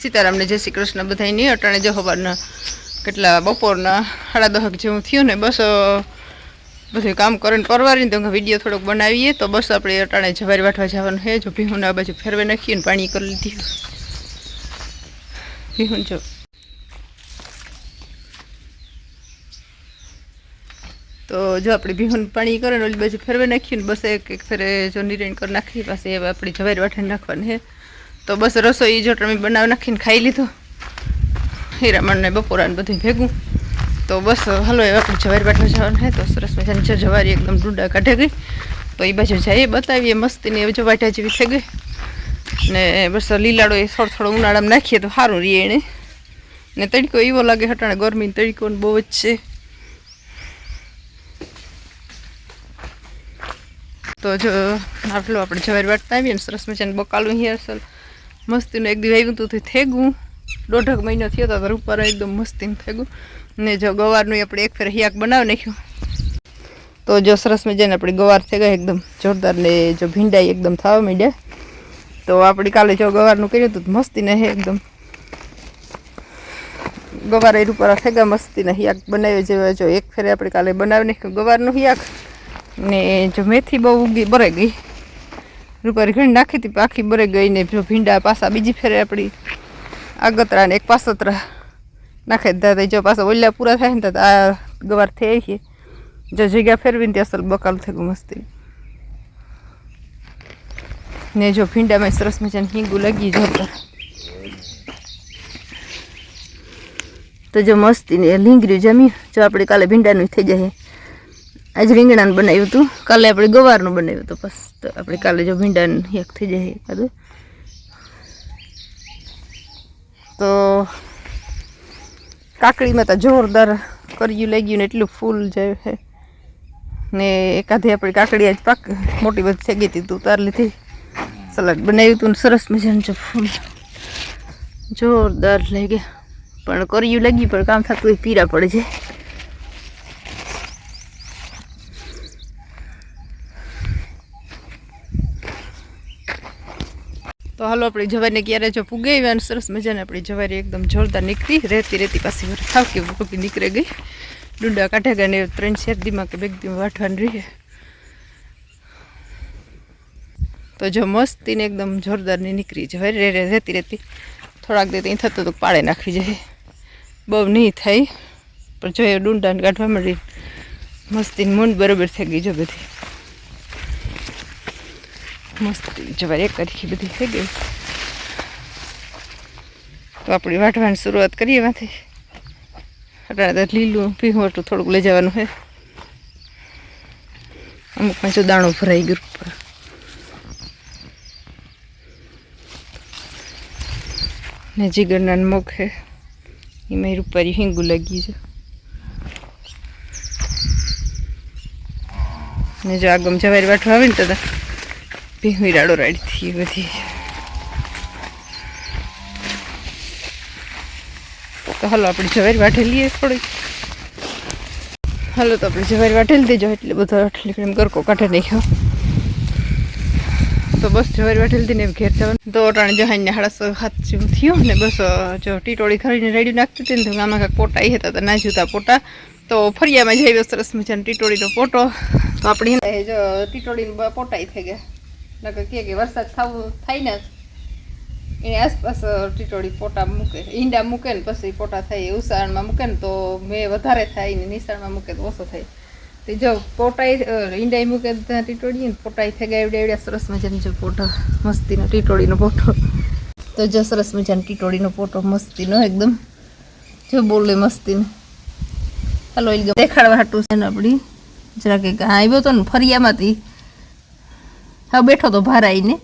સીતારામને, જય શ્રી કૃષ્ણ નહીં અટાણે જો કેટલા બપોરના સાડા દહક જેવું થયું ને, બસ બધું કામ કરીને પરવારીને તો વીડિયો થોડોક બનાવીએ, તો બસ આપણે અટાણે જવારી વાટવા જવાનું છે. જો ભીહુને આ બાજુ ફેરવે નાખીએ ને પાણી કરી લીધી. ભીહુન જો. તો જો આપણે ભીહુન પાણી કરે ને ઓલી બાજુ ફેરવે નાખીએ ને, બસ એક એક ફેરે જો નિરણ કરી નાખી પાસે આપણે જવારી વાટણ નાખવાની છે. તો બસ રસોઈ જો તમે બનાવી નાખીને ખાઈ લીધો. હીરામણને બપોરાને બધું ભેગું. તો બસ હાલો એ આપણે જવારી વાટવા જવાનું હે તો સરસ મજાની જવારી એકદમ ડુંડા કાઢે ગઈ. તો એ બાજુ જઈએ, બતાવીએ મસ્તીની જો વાટા જેવી થઈ ગઈ. ને બસ લીલાડો એ થોડો થોડો ઉનાળામાં નાખીએ તો સારું રહીએ એને. ને તડકો એવો લાગે હટાણે ગરમી તડકો બહુ જ છે. તો જો આટલું આપણે જવારી વાટતા આવીએ ને સરસ મજાને બકાલું હિયર સર મસ્તીનું એક દિવસ આવ્યું હતું થેગું. દોઢક મહિનો થયો હતો ઉપર એકદમ મસ્તીનું થેગું. ને જો ગવારનું આપણે એક ફેર હિયાક બનાવી નાખ્યું. તો જો સરસ મજાને આપણી ગવાર થઈ ગઈ એકદમ જોરદાર ને જો ભીંડાઈ એકદમ થવા માંડ્યા. તો આપણે કાલે જો ગવારનું કર્યું હતું મસ્તી મસ્તીને હે એકદમ. ગવાર એ ઉપર થઈ ગયા મસ્તીને હિયાક બનાવ્યો જેવા જો એક ફેરે આપણે કાલે બનાવી નાખ્યું ગવારનું હિયાક. ને જો મેથી બહુ ઉગી ભરાઈ ગઈ. રૂપારી ઘણી નાખી હતી આખી બરે ગઈ ને ભીંડા પાછા બીજી ફેરે આપણી આગતરા ને એક પાસતરા નાખે દાદા. જો પાછા ઓલ્યા પૂરા થાય ને તો આ ગવાર થઈ છે જો જગ્યા ફેરવીને ત્યાં અસલ બકાલ થઈ ગયું મસ્તી. ને જો ભીંડામાં સરસ મજાની હિંગું લગી જતા તો. જો મસ્તી ને લીંગરી જમી, જો આપણે કાલે ભીંડાનું થઈ જાય. આજ રીંગણાનું બનાવ્યું હતું. કાલે આપણે ગવારનું બનાવ્યું હતું. બસ તો આપણે કાલે જો ભીંડાનું એક થઈ જાય એકાદું તો કાકડીમાં તો જોરદાર કર્યું લઈ ને એટલું ફૂલ જાય છે ને એકાદી આપણી કાકડી આજ પાક મોટી બધી થઈ ગઈ હતી તું ઉતાર લીધી. સલાડ બનાવ્યું હતું ને સરસ મજાનું જો ફૂલ. જોરદાર લઈ ગયા પણ કર્યું લાગ્યું, પણ કામ થતું હોય પીરા પડે છે. તો હાલો આપણી જવારીને ક્યારે જો પૂગે આવ્યા અને સરસ મજાને આપણી જવારી એકદમ જોરદાર નીકળી. રહેતી રહેતી પાછી થાવ કે રૂપી નીકળી ગઈ. ડુંડા કાઢે ગયા ને ત્રણ ચાર દીમાં કે બે દીમાં વાટવાની રહી. તો જો મસ્તીને એકદમ જોરદારની નીકળી જવારી રે રે, રહેતી રહેતી. થોડાક દે ત્યાં થતું તો પાડે નાખી જાય. બહુ નહીં થાય. પણ જો એ ડુંડાને કાઢવા મળી મસ્તીની મૂંડ બરોબર થઈ ગઈ જો બધી. મસ્ત જવાર તરીકે બધી થઈ ગઈ. તો આપણી વાટવાની શરૂઆત કરીએ એમાંથી. અટાણે લીલું પીહોટું થોડુંક લઈ જવાનું છે. અમુક પાંચો દાણું ભરાઈ ગયું ઉપર. ને જીગરના મગ છે. એમાં રૂપારી હિંગું લાગી છે. ને જો આગમ જવારી વાટવા આવે ને તો ભીહું રાડો રાડી બધી તો હાલો આપણે જવારી વાઠેલી લઈએ થોડીક. હાલો તો આપણે જવારી વાઠેલી દેજો એટલે બધો આટલી કરકો કાઢે નાખ્યો. તો બસ જવારી વાટેલી ને ઘેર જવાનું. તો અટાણે જહાઈને હાડા હાથ જેવું થયું ને બસ જો ટીટોળી ખરીને રેડી નાખતી હતી ને તો આમાં કાંઈક પોટા એ હતા તો ના જોતા પોટા. તો ફરિયામાં જઈ સરસ મજાનો ટીટોળીનો પોટો. તો આપણી જો ટીટોળીનો પોટાઈ થઈ ગયા. નકર કે કે વરસાદ થવું થાય ને એની આસપાસ ટીટોળી પોટા મૂકે, ઈંડા મૂકે ને પછી પોટા થાય ઉસાળમાં મૂકે ને તો મેં વધારે થાય ને નિશાળમાં મૂકે તો ઓછો થાય. તે જો પોટાઈ ઈંડાઈ મૂકે ત્યાં ટીટોળી ને પોટાઈ થઈ ગયા એવડે સરસ મજાની જો પોટો મસ્તીનો ટીટોળીનો પોટો તો જો સરસ મજાનો ટીટોળીનો પોટો મસ્તીનો એકદમ. જો બોલે મસ્તીનો. હાલો એ દેખાડવા હાટું છે ને આપણી જરા કે આવ્યો તો ને ફરિયામાંથી હા, બેઠો તો ભરાઈને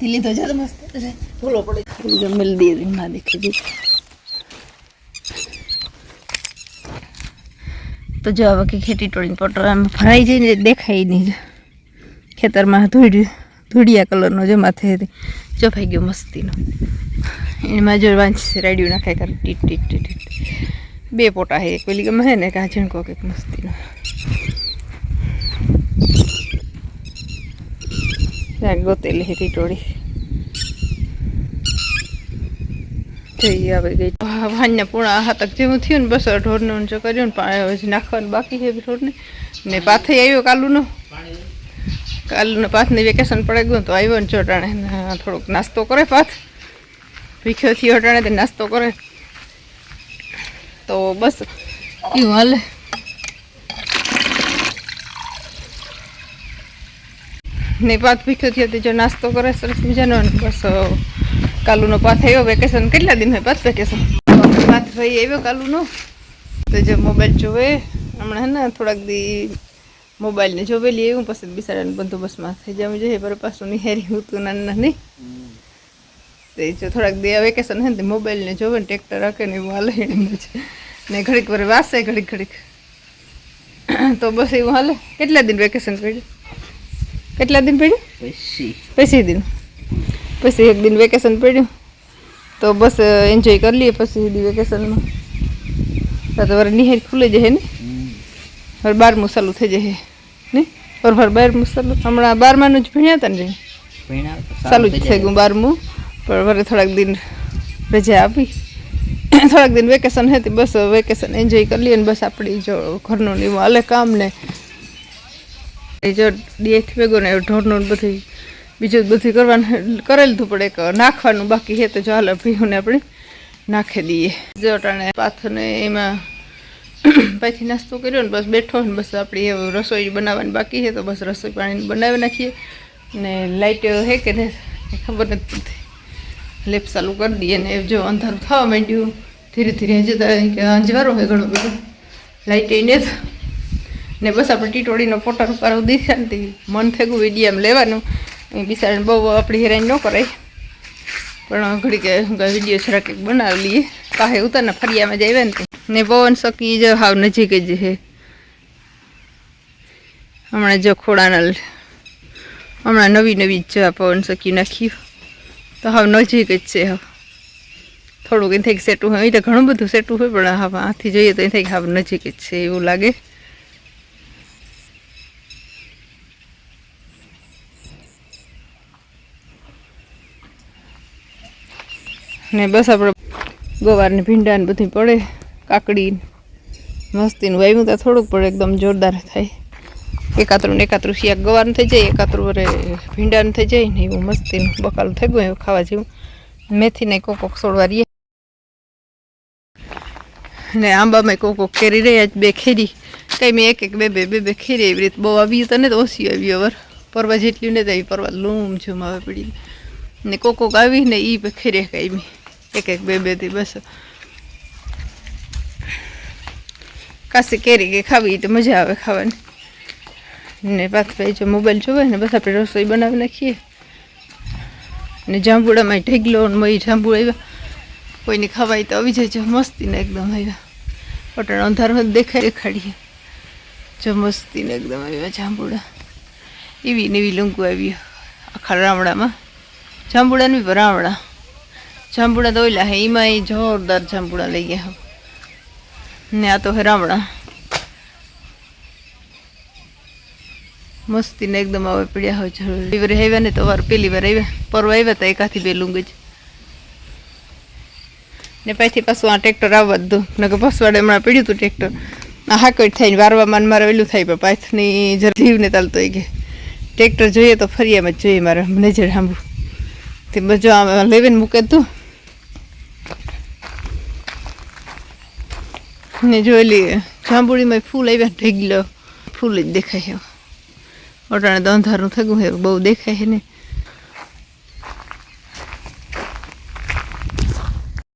દિલ્હી લીધો છે મસ્ત ભૂલો પડે. મિલ દે ના દેખી દી તો જો હવે કે ખેતી ટોળીને પોટો આમ ભરાઈ જઈને દેખાય નહીં. ખેતરમાં ધૂળ, ધૂળિયા કલરનો જો માથે ચોફાઈ ગયો મસ્તીનો. એમાં જો વાંચી રેડિયો નાખાય કરે ટીટ ટીટ ટીટ બે પોટા હે પેલી ગમે ને કાજણ કોક મસ્તીનો. ગોતેલી હતી ટોળી. થઈ આવી ગઈ. વાન્ય પૂણા હાથક જેવું થયું ને બસ ઢોરનું ઊંચો કર્યો ને પાણી નાખવાનું બાકી છે ઢોરને. ને પાથે આવ્યો કાલુનો. કાલુનો પાથની વેકેશન પડે ગયું તો આવ્યો ને ચોટાણે. થોડોક નાસ્તો કરે પાથ. ભીખ્યો થયો અટાણે નાસ્તો કરે. તો બસ એવું હાલે. ને પાથ ભીખ્યો થયો જો નાસ્તો કરે સરસ મજાનો. બસ કાલુનો પાથ આવ્યો વેકેશન કેટલા દિન હોય પાથ વેકેશન પાથ ભાઈ આવ્યો કાલુનો. તો જો મોબાઈલ જોવે. હમણાં હે ને થોડાક દી મોબાઈલને જોવેલી એવું પછી બિસાડાને બંદોબસ્તમાં થઈ જાય જોઈએ પર પાછું નિહારી તું નાના નહીં તે જો થોડાક દી વેકેશન હે ને મોબાઈલને જોવે ને ટ્રેક્ટર રાખે ને એવું હાલે ને ઘડીક વાર વાસે ઘડીક ઘડીક. તો બસ એવું હાલે. કેટલા દિન વેકેશન પડ્યું કેટલા દિન પડ્યું? પછી પછી દિન. પછી એક દિન વેકેશન પડ્યું. તો બસ એન્જોય કરી લઈએ પછી દી વેકેશનમાં તો વારે નિહાર ખુલી જશે ને? હવે બારમું ચાલુ થઈ જશે ને? બરોબર બારમું ચાલુ હમણાં બારમાનું જ ભણ્યા હતા ને. ચાલુ જ થઈ ગયું બારમું. પણ વરે થોડાક દિન રજા આપી. થોડાક દિન વેકેશન હતી બસ વેકેશન એન્જોય કરી લઈએ ને બસ આપણી જો ઘરનું ને એવું હાલે કામ ને જો ડીએથી ભેગો ને ઢોરનું બધું બીજું બધું કરવાનું કરેલું પડે એક નાખવાનું બાકી છે તો ચાલો હાલે આપણે નાખી દઈએ. જો ટાણે પાથને એમાં પછી નાસ્તો કર્યો ને બસ બેઠો ને બસ આપણી એવું રસોઈ બનાવવાની બાકી છે તો બસ રસોઈ પાણી બનાવી નાખીએ. ને લાઇટ હે કે ને ખબર નથી પડતી. લેપ ચાલુ કરી દઈએ ને જો અંધારું થવા માંડ્યું. ધીરે ધીરે હજી અંજવારો હોય ઘણું બધું. લાઇટ એને ને બસ આપણે ટીટોળીનો ફોટો ઉપર દીધા ને તે મન થયું વિડીયમ લેવાનું. એ બિસાડીને બહુ આપણી હેરાન ન કરાય. પણ ઘડી કે શું વીડિયો જરાક બનાવી લઈએ. પાસે ઉતરના ફરિયામાં જ આવ્યા ને ને પવન શકી જ હાવ નજીક જ છે. હમણાં જો ખોડાના હમણાં નવી નવી જ પવન શકી નાખ્યું. તો હાવ નજીક જ છે હાવ. થોડુંક એ થાય સેટું હોય. એ તો ઘણું બધું સેટું હોય, પણ હાવ આથી જોઈએ તો એ થાય હાવ નજીક જ છે એવું લાગે. ને બસ આપણે ગવારને ભીંડાને બધી પડે કાકડી મસ્તીનું વાવ્યું તો થોડુંક પડે, એકદમ જોરદાર થાય. એકાતરું ને એકાતરું શિયાક ગવારનું થઈ જાય, એકાતરું વરે ભીંડાનું થઈ જાય ને એવું મસ્તીનું બકાલું થઈ ગયું, એવું ખાવા જેવું. મેથીને કોક કોક સોડવા રહીએ. ને આંબામાં કોક કોક કેરી રહ્યા બે ખેરી. કંઈ મેં એક એક, બે બે બે બે ખેરી એવી રીતે બહુ આવી તો ને તો ઓછી આવી અવર. પરવા જેટલી ને તો આવી, પરવા લૂમ ઝૂમ આવે પડી ને કોક કોક આવી ને એ ખેરે કઈ મેં. એક એક બે બેથી બસ. કાસી કેરી કે ખાવી તો મજા આવે ખાવાની. ને પાછ ભાઈ જો મોબાઈલ જોવે ને બસ આપણે રસોઈ બનાવી નાખીએ. ને જાંબુડામાં ઢેગલો ને મય જાંબુ આવ્યા. કોઈને ખવાય તો આવી જાય મસ્તીને એકદમ આવ્યા. પટણ અંધારમાં દેખાય, દેખાડીએ. જો મસ્તીને એકદમ આવ્યા જાંબુડા. એવી ને એવી આવ્યું. આવી આખા રામડામાં જાંબુડા નહીં બી રામડા જાંબુડા ઓલા હે એમાં એ જોરદાર જાંબુડા લઈ ગયા ને આ તો હે રામડા મસ્તી ને એકદમ આવે પડ્યા હોય જરૂર. વાર આવ્યા ને તો વાર પેલી વાર આવ્યા. પરવા આવ્યા હતા એકાથી બે લુંગ જ ને પછી પાછું આ ટ્રેક્ટર આવવા જ દઉં નકર પસવાડે હમણાં પીડ્યું હતું ટ્રેક્ટર. આ હાકડ થઈને વારવામાં મારે વહેલું થાય, પણ પાછની જરા જીવને ચાલતો હોય કે. ટ્રેક્ટર જોઈએ તો ફરિયામાં જ જોઈએ મારે. નજર સાંભળું તે બધું લેવીને મૂકે તું ને જોયેલી જાંબુડીમાં ફૂલ આવ્યા ઢેગલો, ફૂલ જ દેખાય છે. અટાણે તો અંધારું થયું છે બહુ દેખાય છે ને.